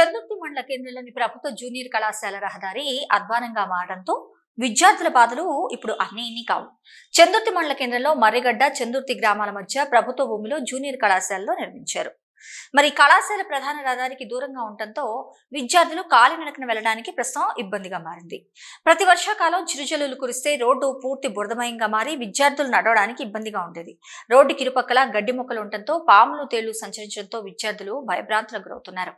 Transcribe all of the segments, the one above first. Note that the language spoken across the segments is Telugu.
చందుర్తి మండల కేంద్రంలోని ప్రభుత్వ జూనియర్ కళాశాల రహదారి అధ్వానంగా మారడంతో విద్యార్థుల బాధలు ఇప్పుడు అన్ని ఇన్ని కావు చందుర్తి మండల కేంద్రంలో మర్రిగడ్డ చందుర్తి గ్రామాల మధ్య ప్రభుత్వ భూమిలో జూనియర్ కళాశాలలో నిర్మించారు. మరి కళాశాల ప్రధాన రహదారికి దూరంగా ఉండటంతో విద్యార్థులు కాలినడకన వెళ్ళడానికి ప్రస్తుతం ఇబ్బందిగా మారింది. ప్రతి వర్షాకాలం చిరుజల్లులు కురిస్తే రోడ్డు పూర్తి బురదమయంగా మారి విద్యార్థులు నడవడానికి ఇబ్బందిగా ఉండేది. రోడ్డు కిరుపక్కల గడ్డి మొక్కలు ఉండటంతో పాములు తేళ్ళు సంచరించడంతో విద్యార్థులు భయభ్రాంతులకు గురవుతున్నారు.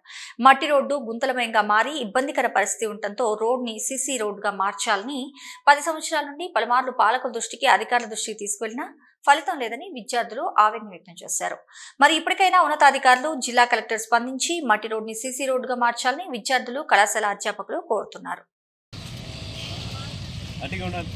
మట్టి రోడ్డు గుంతలమయంగా మారి ఇబ్బందికర పరిస్థితి ఉండటంతో రోడ్ని సీసీ రోడ్డుగా మార్చాలని పది సంవత్సరాల నుండి పలుమార్లు పాలకుల దృష్టికి అధికారుల దృష్టికి తీసుకెళ్ళినా ఫలితం లేదని విద్యార్థులు ఆవేదన వ్యక్తం చేశారు. మరి ఇప్పటికైనా ఉన్నతాధికారులు జిల్లా కలెక్టర్ స్పందించి మట్టి రోడ్ని సీసీ రోడ్డుగా మార్చాలని విద్యార్థులు కళాశాల అధ్యాపకులు కోరుతున్నారు. అటుగా ఉండాలి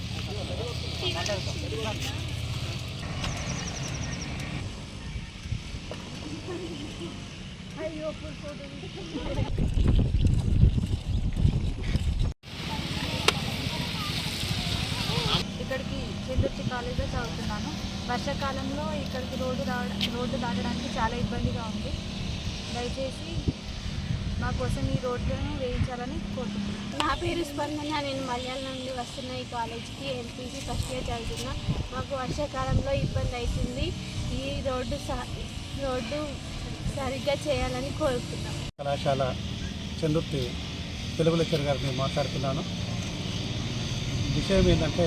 ఇక్కడికి చెందుర్తి కాలేజ్లో చదువుతున్నాను వర్షాకాలంలో ఇక్కడికి రోడ్డు రావడం రోడ్డు దాటడానికి చాలా ఇబ్బందిగా ఉంది. దయచేసి మా కోసం ఈ రోడ్లను వేయించాలని కోరుతున్నాను నా పేరు స్పందన. నేను మలయాళం నుండి వస్తున్న ఈ కాలేజ్కి ఎంపీసీ ఫస్ట్ ఇయర్ చదువుతున్నా. మాకు వర్షాకాలంలో ఇబ్బంది అవుతుంది. ఈ రోడ్డు స- రోడ్డు సరిగ్గా చేయాలని కోరుతున్నాం కళాశాల చందుర్తి తెలుగు లెక్చర్ గారిని మాట్లాడుతున్నాను. విషయం ఏంటంటే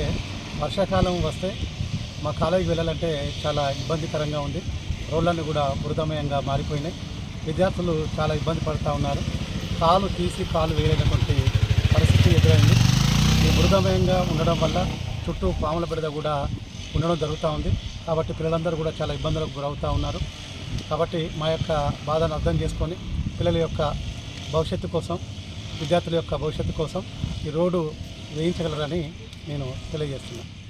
వర్షాకాలం వస్తే మా కాలేజీకి వెళ్ళాలంటే చాలా ఇబ్బందికరంగా ఉంది. రోడ్లన్నీ కూడా బురదమయంగా మారిపోయినాయి. విద్యార్థులు చాలా ఇబ్బంది పడుతూ ఉన్నారు. కాలు తీసి కాలు వేయలేనటువంటి పరిస్థితి ఎదురైంది. ఈ బురదమయంగా ఉండడం వల్ల చుట్టూ పాముల బిడద కూడా ఉండడం జరుగుతూ ఉంది. కాబట్టి పిల్లలందరూ కూడా చాలా ఇబ్బందులకు గురవుతూ ఉన్నారు. కాబట్టి మా యొక్క బాధను అర్థం చేసుకొని పిల్లల యొక్క భవిష్యత్తు కోసం విద్యార్థుల యొక్క భవిష్యత్తు కోసం ఈ రోడ్డు వేయించగలరని నేను తెలియజేస్తున్నాను